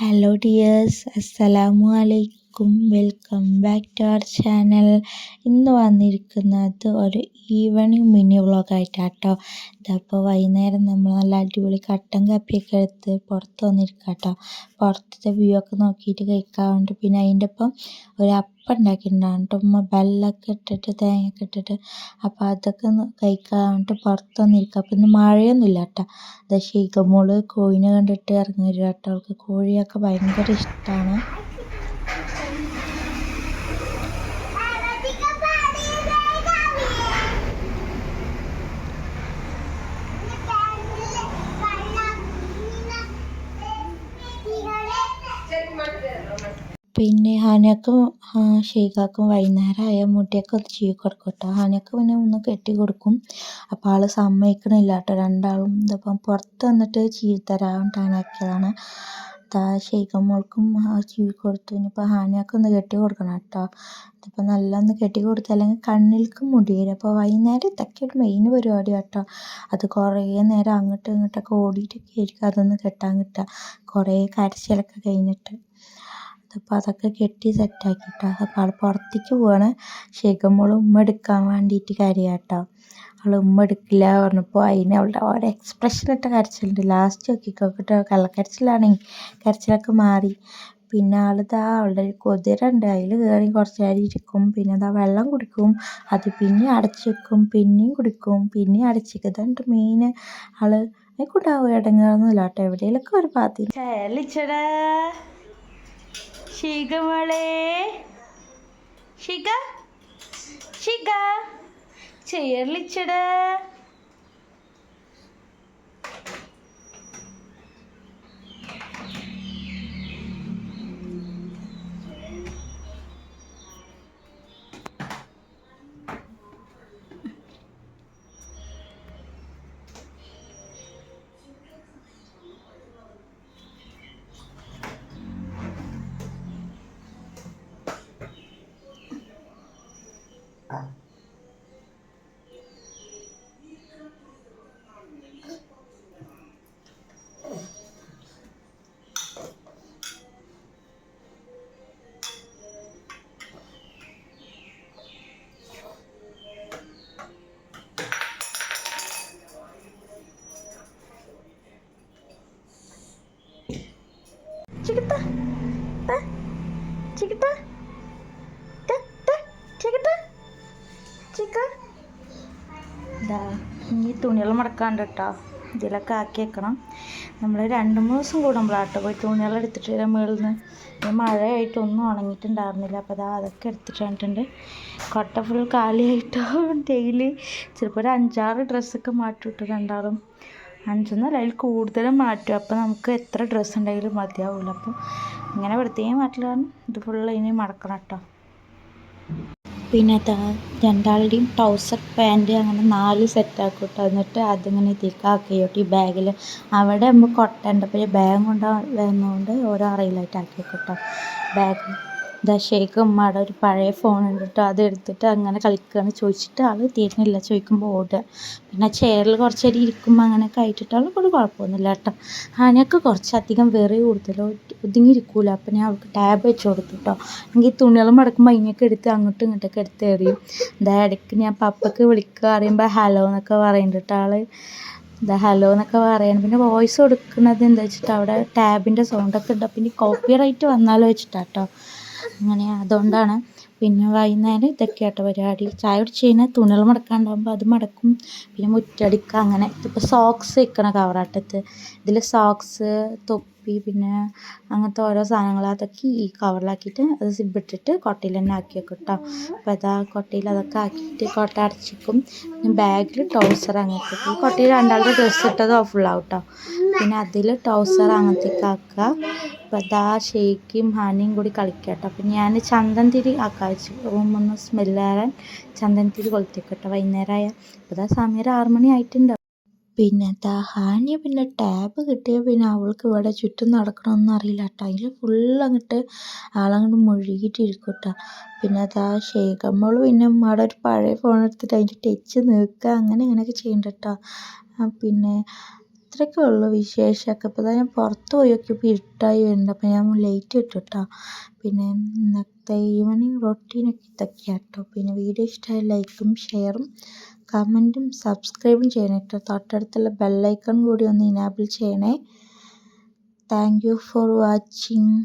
Hello dears അസ്സലാമു അലൈക്കും welcome back to our channel ഇന്ന് വന്നിരിക്കുന്നത് ഒരു ഈവനിങ് മിനി വ്ളോഗായിട്ടാണ് കേട്ടോ ഇതപ്പോൾ വൈകുന്നേരം നമ്മൾ നല്ല അടിപൊളി കട്ടൻ കാപ്പിയൊക്കെ എടുത്ത് പുറത്ത് വന്നിരിക്കുക കേട്ടോ പുറത്തത്തെ വ്യൂ ഒക്കെ നോക്കിയിട്ട് കഴിക്കാൻ വേണ്ടി. പിന്നെ അതിന്റെ ഒപ്പം ഒരു അപ്പം ഉണ്ടാക്കിയിട്ടുണ്ടാകും ഉമ്മ ബെല്ലൊക്കെ ഇട്ടിട്ട് തേങ്ങയൊക്കെ ഇട്ടിട്ട്. അപ്പോൾ അതൊക്കെ ഒന്ന് കഴിക്കാൻ വേണ്ടിയിട്ട് പുറത്ത് വന്നിരിക്കുക അപ്പോൾ ഇന്ന് മഴയൊന്നുമില്ല കേട്ടോ. അത് ഷെയ്ഖമോൾ കോഴിനെ കണ്ടിട്ട് ഇറങ്ങി വരിക കേട്ടോ. അവൾക്ക് കോഴിയൊക്കെ ഭയങ്കര ഇഷ്ടമാണ് പിന്നെ ഹാനക്കും ഷെയ്ഖാക്കും വൈകുന്നേരം ആയ മുടിയൊക്കെ ഒന്ന് ചീവി കൊടുക്കും കേട്ടോ ഹാനക്ക് പിന്നെ ഒന്ന് കെട്ടി കൊടുക്കും. അപ്പോൾ ആൾ സമ്മതിക്കണില്ല കേട്ടോ. രണ്ടാളും ഇതിപ്പം പുറത്ത് വന്നിട്ട് ചീവി ദാ ഷെയ്ഖ മോൾക്കും ചീവി കൊടുത്തു. ഇനിയിപ്പോൾ ഹാനക്ക് ഒന്ന് കെട്ടി കൊടുക്കണം കേട്ടോ. ഇതിപ്പോൾ നല്ല ഒന്ന് കെട്ടി കൊടുത്തു അല്ലെങ്കിൽ കണ്ണിൽക്ക് മുടി വരും. അപ്പോൾ വൈകുന്നേരം ഇതൊക്കെ ഒരു മെയിൻ പരിപാടി കേട്ടോ. അത് കുറേ നേരം അങ്ങോട്ടും ഇങ്ങോട്ടൊക്കെ ഓടിയിട്ടൊക്കെ ആയിരിക്കും അതൊന്ന് കെട്ടാൻ കിട്ടുക. കുറേ കരച്ചിലൊക്കെ കഴിഞ്ഞിട്ട്. അപ്പോൾ അതൊക്കെ കെട്ടി സെറ്റാക്കിയിട്ടോ അപ്പോൾ ആൾ പുറത്തേക്ക് പോവാണ്. ഷെയ്ഖമോൾ ഉമ്മ എടുക്കാൻ വേണ്ടിയിട്ട് കരയുക കേട്ടോ. അവൾ ഉമ്മ എടുക്കില്ല പറഞ്ഞപ്പോൾ അതിന് അവളുടെ ഒരു എക്സ്പ്രഷൻ ഇട്ട കരച്ചിലുണ്ട്. ലാസ്റ്റ് നോക്കിക്കോ. കേട്ടോ കള്ളക്കരച്ചിലാണെങ്കിൽ കരച്ചിലൊക്കെ മാറി. പിന്നെ ആളിതാ അവളുടെ ഒരു കുതിര ഉണ്ട് അതിൽ കയറി കുറച്ച് നേരം ഇരിക്കും. പിന്നെ അതാ വെള്ളം കുടിക്കും. അത് പിന്നെ അടച്ചു വെക്കും. പിന്നെയും കുടിക്കും. പിന്നെയും അടച്ചു വെക്കും. ഇതുണ്ട് മെയിൻ ആൾ അതിൽക്കൂട്ടാവും ഇടങ്ങാറൊന്നുമില്ല കേട്ടോ. എവിടെയെങ്കിലൊക്കെ ഒരു പാത്തി മോളെ. ഷിക ഷിക ചികിട്ട ചികിട്ട ചിക്ക ഇതാ ഇനി തുണികൾ മടക്കാണ്ട് കേട്ടോ ഇതിലൊക്കെ ആക്കി വെക്കണം. നമ്മൾ രണ്ട് മൂന്ന് ദിവസം കൂടുമ്പോഴാട്ടോ പോയി തുണികൾ എടുത്തിട്ട് വരാൻ മുകളിൽ നിന്ന് മഴയായിട്ടൊന്നും ഉണങ്ങിയിട്ടുണ്ടായിരുന്നില്ല. അപ്പോൾ അതാ അതൊക്കെ എടുത്തിട്ട് വന്നിട്ടുണ്ട്. കൊട്ട ഫുൾ കാലിയായിട്ടോ ഡെയിലി ചിലപ്പോൾ ഒരു അഞ്ചാറ് ഡ്രസ്സൊക്കെ മാറ്റി വിട്ടു രണ്ടാളും. അഞ്ചൊന്നല്ല അതിൽ കൂടുതലും മാറ്റും. അപ്പോൾ നമുക്ക് എത്ര ഡ്രസ്സ് ഉണ്ടെങ്കിലും മതിയാവില്ല അപ്പോൾ ഇങ്ങനെ വെറുതെ മാറ്റലാണ്. ഇത് ഫുള്ള് ഇനി മടക്കണം കേട്ടോ പിന്നെ രണ്ടാളുടെയും ട്രൗസർ പാന്റ് അങ്ങനെ നാല് സെറ്റാക്കും കേട്ടോ എന്നിട്ട് അതിങ്ങനെ ഇതിലേക്ക് ഈ ബാഗിൽ അവിടെ കൊട്ടേണ്ട പിന്നെ ബാഗ് കൊണ്ടാ വരുന്നതുകൊണ്ട് ഓരോ അറയിലായിട്ട് ആക്കി കേട്ടോ ബാഗ് ദാ ഷേക്ക് ഉമ്മയുടെ ഒരു പഴയ ഫോൺ ഉണ്ട് കേട്ടോ അത് എടുത്തിട്ട് അങ്ങനെ കളിക്കുകയാണ് ചോദിച്ചിട്ട് ആൾ തീരുന്നില്ല. ചോദിക്കുമ്പോൾ ഓടുക. പിന്നെ ചെയറിൽ കുറച്ച് നേരം ഇരിക്കുമ്പോൾ അങ്ങനെയൊക്കെ ആയിട്ടിട്ട് ആൾ ഒരു കുഴപ്പമൊന്നുമില്ല കേട്ടോ. ആനയൊക്കെ കുറച്ചധികം വെറി കൂടുതലോ ഒതുങ്ങിയിരിക്കൂല. അപ്പം ഞാൻ അവൾക്ക് ടാബ് വെച്ച് കൊടുത്തു കേട്ടോ എനിക്ക് തുണികൾ മടക്കുമ്പോൾ അതിനൊക്കെ എടുത്ത് അങ്ങോട്ടും ഇങ്ങോട്ടൊക്കെ എടുത്ത് എറിയും. ഇതാ ഇടയ്ക്ക് ഞാൻ പപ്പക്ക് വിളിക്കുക അറിയുമ്പോൾ ഹലോ എന്നൊക്കെ പറയുന്നുണ്ട് ആൾ എന്താ ഹലോ എന്നൊക്കെ പറയണം. പിന്നെ വോയിസ് കൊടുക്കുന്നത് എന്താ വെച്ചിട്ട് അവിടെ ടാബിന്റെ സൗണ്ടൊക്കെ ഉണ്ട്. പിന്നെ കോപ്പി റൈറ്റ് വന്നാലോ വെച്ചിട്ടാട്ടോ അങ്ങനെ അതുകൊണ്ടാണ് പിന്നെ വൈകുന്നേരം ഇതൊക്കെ ആട്ടോ പരിപാടി. ചായ കുടിച്ച് കഴിഞ്ഞാൽ തുണികൾ മടക്കാണ്ടാകുമ്പോൾ അത് മടക്കും. പിന്നെ മുറ്റടിക്കുക അങ്ങനെ. ഇതിപ്പോൾ സോക്സ് വെക്കണ കവറാട്ടത്ത് ഇതിൽ സോക്സ് തൊപ്പി പിന്നെ അങ്ങനത്തെ ഓരോ സാധനങ്ങൾ അതൊക്കെ ഈ കവറിലാക്കിയിട്ട് അത് സിബിട്ടിട്ട് കൊട്ടയിൽ തന്നെ ആക്കി വെക്കും കേട്ടോ അപ്പോൾ അതാ കൊട്ടയിൽ അതൊക്കെ ആക്കിയിട്ട് കൊട്ട അടച്ചിക്കും. പിന്നെ ബാഗിൽ ട്രൗസർ അങ്ങനത്തെ കൊട്ടയിൽ രണ്ടാളുടെ ഡ്രസ്സ് ഇട്ടത് ഫുള്ളാവും കേട്ടോ പിന്നെ അതിൽ ടൗസർ അങ്ങനത്തേക്ക് ആക്കുക. അപ്പം അതാ ഷെയ്ക്കും ഹാനിയും കൂടി കളിക്കുക കേട്ടോ അപ്പം ഞാൻ ചന്ദൻ തിരി ആക്കാച്ച് റൂമൊന്നും സ്മെല്ലേറാൻ ചന്ദൻ തിരി കൊളുത്തിക്കട്ടോ വൈകുന്നേരമായ അപ്പം അതാ സമയം ആറുമണി ആയിട്ടുണ്ട്. പിന്നെ ദാ ഹാനിയ പിന്നെ ടാബ് കിട്ടിയ പിന്നെ അവൾക്ക് ഇവിടെ ചുറ്റും നടക്കണമെന്ന് അറിയില്ല കേട്ടോ അതിൽ ഫുൾ അങ്ങോട്ട് ആളങ്ങോട്ട് മുഴുകിയിട്ടിരിക്കും കേട്ടോ പിന്നെ അതാ ഷേഖമ്മൾ പിന്നെ ഉമ്മയുടെ ഒരു പഴയ ഫോൺ എടുത്തിട്ട് അതിന്റെ ടച്ച് നീക്കുക അങ്ങനെ ഇങ്ങനെയൊക്കെ ചെയ്യണ്ട കേട്ടോ പിന്നെ ഇത്രയൊക്കെ ഉള്ളൂ വിശേഷമൊക്കെ. ഇപ്പോൾ ഞാൻ പുറത്ത് പോയി നോക്കിയപ്പോൾ ഇരുട്ടായി വരുന്നുണ്ട്. അപ്പോൾ ഞാൻ ലേറ്റ് ഇട്ടു കേട്ടോ പിന്നെ ഇന്നത്തെ ഈവനിങ് റൊട്ടീനൊക്കെ ഇതൊക്കെയാണ് കേട്ടോ പിന്നെ വീഡിയോ ഇഷ്ടമായ ലൈക്കും ഷെയറും കമന്റും സബ്സ്ക്രൈബും ചെയ്യണം കേട്ടോ തൊട്ടടുത്തുള്ള ബെല്ലൈക്കൺ കൂടി ഒന്ന് ഇനാബിൾ ചെയ്യണേ. Thank you for watching